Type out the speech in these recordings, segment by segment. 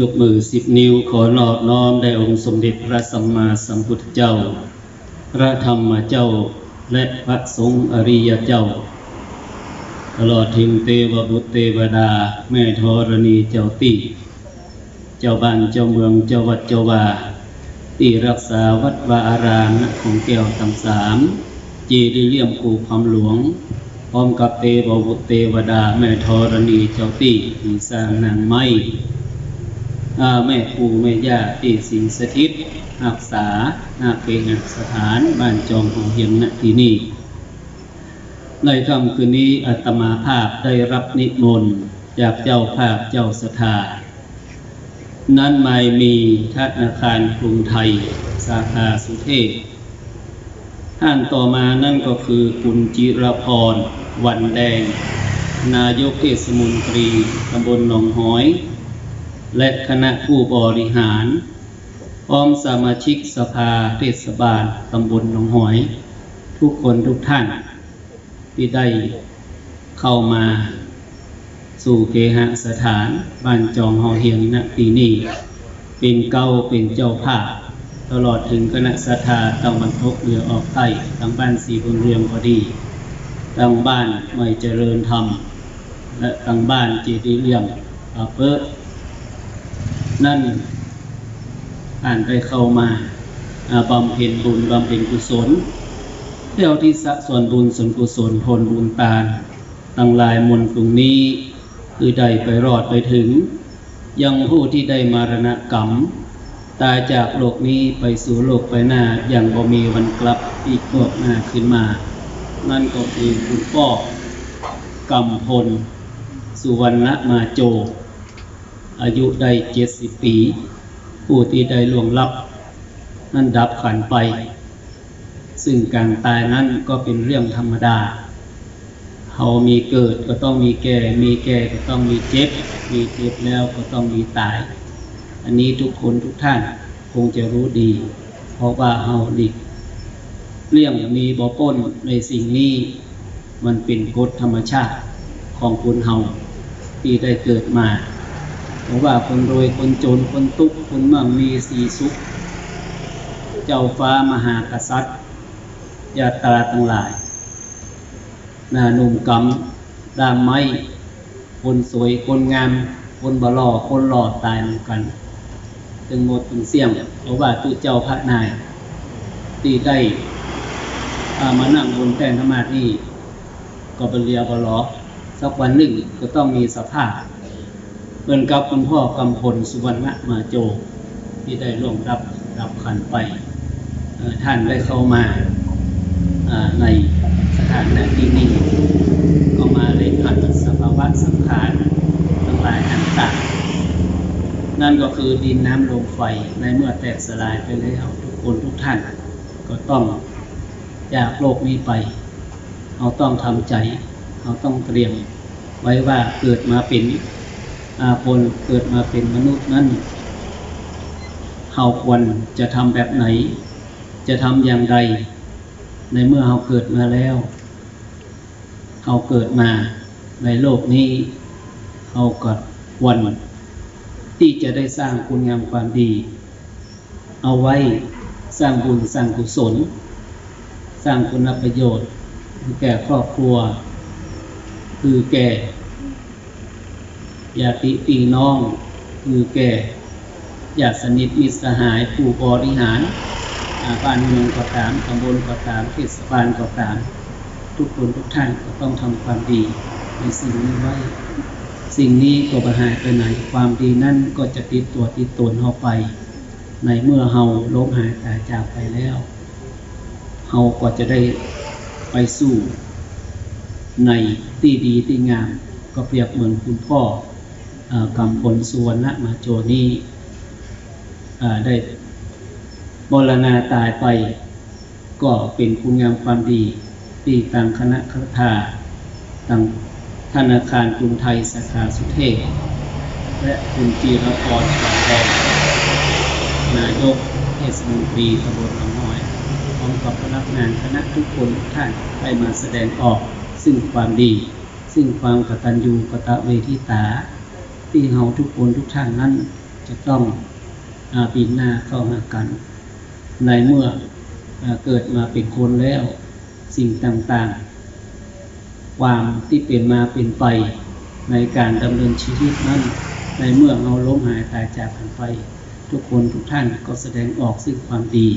ยกมือสิบนิ้วขอนอบน้อมได้องค์สมเด็จพระสัมมาสัมพุทธเจ้า พระธรรมเจ้าและพระสงฆ์อริยเจ้า ตลอดถึงเทวบุตรเทวดา แม่ธรณีเจ้าตีเจ้าบ้านเจ้าเมืองเจ้าวัดเจ้าวาที่รักษาวัดวาอารามณของแก้วทั้งสามเจดีเลี่ยมกูคำหลวง พร้อมกับเทวบุตรเทวดา แม่ธรณีเจ้าตีสร้างนางไม้อา แม่ปู่แม่ย่าที่สิงสถิตรักษานาเกหสถานบ้านจองของเฮียงณที่นี่ในค่ำคืนนี้อาตมาภาพได้รับนิมนต์จากเจ้าภาพเจ้าสถานั้นไม่มีธนาคารกรุงไทย สาขาสุเทพท่านต่อมานั่นก็คือคุณจิรพรวันแดง นายกเทศมนตรีตำบลหนองหอย และคณะผู้บริหาร พร้อมสมาชิกสภาเทศบาลตำบลหนองหอย ทุกคนทุกท่าน ที่ได้เข้ามาสู่เคหสถานบ้านจองหอเฮียงณปีนี้เป็นเก้าเป็นเจ้าภาพตลอดถึงคณะสถาตะวันตกเรือออกใต้ทั้งบ้านสีบุญเรืองพอดีทั้งบ้านไม่เจริญธรรม และทั้งบ้านเจดีย์เลี่ยมอาเปิด นั่นอ่านได้เข้ามาบำเพ็ญบุญบำเพ็ญกุศลเที่ยวที่สะส่วนบุญส่วนกุศลผลบุญตาลตั้งลายมนตรงนี้ คือได้ไปรอดไปถึง ยังผู้ที่ได้มารณกรรม ตายจากโลกนี้ไปสู่โลกไปหน้าอย่างบ่มีวันกลับอีกโลกหน้าขึ้นมา นั่นก็คือคุณพ่อกำพล สุวรรณมาโจ อายุได้เจ็ดสิบปี ผู้ที่ได้ล่วงลับ นั่นดับขันไป ซึ่งการตายนั้นก็เป็นเรื่องธรรมดาเขามีเกิดก็ต้องมีแก่ มีแก่ก็ต้องมีเจ็บ มีเจ็บแล้วก็ต้องมีตาย อันนี้ทุกคนทุกท่านคงจะรู้ดี เพราะว่าเฮาดิเรื่องมีบ่ป้นในสิ่งนี้ มันเป็นกฎธรรมชาติของคนเฮาที่ได้เกิดมา เพราะว่าคนรวยคนจนคนทุกข์คนมั่งมีสีสุข เจ้าฟ้ามหากษัตริย์ญาตราทั้งหลายนาหนุ่มกำดามไม้ คนสวยคนงาม คนบล่อคนหล่อตายเหมือนกันถึงหมดถึงเสี่ยงเพราะว่าตุเจ้าพระนาย ตีได้อ่ามานั่งบนแท่นธรรมาที่ก็เป็นเรียบหลอสักวันหนึ่งก็ต้องมีสภาพ เหมือนกับคุณพ่อกำพลสุวรรณมาโจ ที่ได้ร่วงรับรับขันไป ท่านได้เข้ามาในสถานที่นี้ก็มาเล่นขันสภาวะสังขารทั้งหลายต่างๆนั่นก็คือดินน้ำลมไฟในเมื่อแตกสลายไปแล้วทุกคนทุกท่าน ก็ต้องจากโลกนี้ไปเราต้องทำใจ เราต้องเตรียมไว้ว่าเกิดมาเป็น อาพลเกิดมาเป็นมนุษย์นั้นเราควรจะทำแบบไหน จะทำอย่างไร ในเมื่อเราเกิดมาแล้วเราเกิดมาในโลกนี้เราก็ควรที่จะได้สร้างคุณงามความดี เอาไว้สร้างบุญสร้างกุศล สร้างคุณประโยชน์ แก่ครอบครัว คือแก่ ญาติพี่น้องคือแก่ญาติสนิทมิตรสหายผู้บริหารอาบ้านเมืองก็ตามตำบลก็ตามเทศบาลก็ตาม ทุกคนทุกท่านก็ต้องทำความดีในสิ่งนี้ไว้ สิ่งนี้ก็บ่หายไปไหน ความดีนั่นก็จะติดตัวติดตนเฮาไป ในเมื่อเฮาล้มหายตายจากไปแล้วเฮาก็จะได้ไปสู่ในที่ดีที่งามก็เปรียบเหมือนคุณพ่อ กำพลสุวรรณมาโจนี่ได้บรณาตายไป ก็เป็นคุณงามความดีที่ทางคณะคทาทางธนาคารกรุงไทยสาขาสุเทพและคุณจีรพรสังทองนายกเทศมนตรีตำบลหนองน้อยพร้อมกับพนักงานคณะทุกคนท่านได้มาแสดงออกซึ่งความดี ซึ่งความกตัญญูกตเวทิตา ที่เฮาทุกคนทุกท่านนั้น จะต้องอาปีนหน้าเข้าหากัน ในเมื่ออเกิดมาเป็นคนแล้วสิ่งต่างๆ ความที่เป็นมาเป็นไปในการดำเนินชีวิตนั้น ในเมื่อเราล้มหายตายจากกันไป ทุกคนทุกท่านก็แสดงออกซึ่งความดี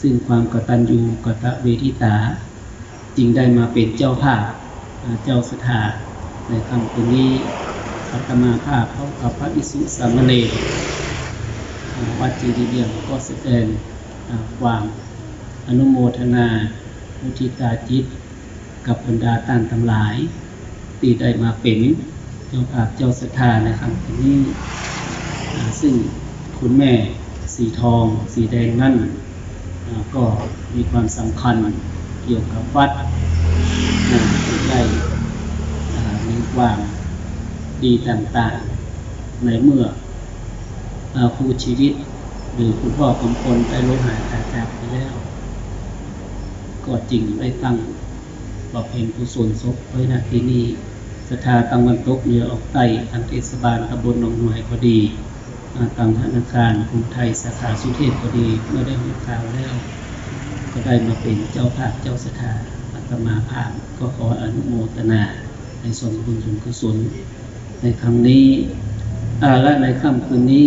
ซึ่งความกตัญญูกตเวทิตาจึงได้มาเป็นเจ้าภาพอ่าเจ้าสถาในคำคืนนี้ อาตมาภาพพร้อมกับพระอิสุสามเณรวัดจีดีเดียงก็แสดงความอนุโมทนามุทิตาจิต กับบรรดาท่านทั้งหลายที่ได้มาเป็นเจ้าภาพเจ้าสถาในคำคืนนี้อ่าซึ่งคุณแม่สีทอง สีแดงนั่นก็มีความสำคัญเกี่ยวกับวัดที่ได้มีความ ดีต่างๆ ในเมื่อครูชีวิต หรือคุณพ่อกำพลได้ล้มหายตายจากไปแล้ว ก็จริงได้ตั้งบำเพ็ญกุศลศพไว้ณที่นี้สถาตังวันตกเหนือออกใต้ทางเทศบาลตำบลหนองหน่วยก็ดีอ่าทางธนาคารกรุงไทยสาขาสุเทพก็ดี เมื่อได้มีข่าวแล้ว ก็ได้มาเป็นเจ้าภาพเจ้าสถาอาตมาภาพก็ขออนุโมทนาในส่วนบุญส่วนกุศล ในครั้งนี้อ่าและในค่ำคืนนี้